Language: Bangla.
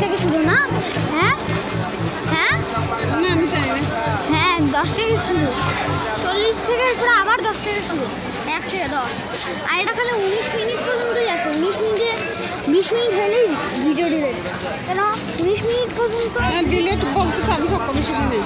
থেকে শুরু না? হ্যাঁ? হ্যাঁ? না আমি জানি না। হ্যাঁ দশ থেকে শুরু। চল্লিশ থেকে পরে আবার দশ থেকে শুরু। এক থেকে দশ। আর এটা খালি উনিশ মিনিট পর্যন্তই আছে। উনিশ মিনিটে বিশ মিনিট হলেই ভিডিও ডিলেট কেন? উনিশ মিনিট পর্যন্ত ডিলেট বলতে আমি সব কমিশন নেই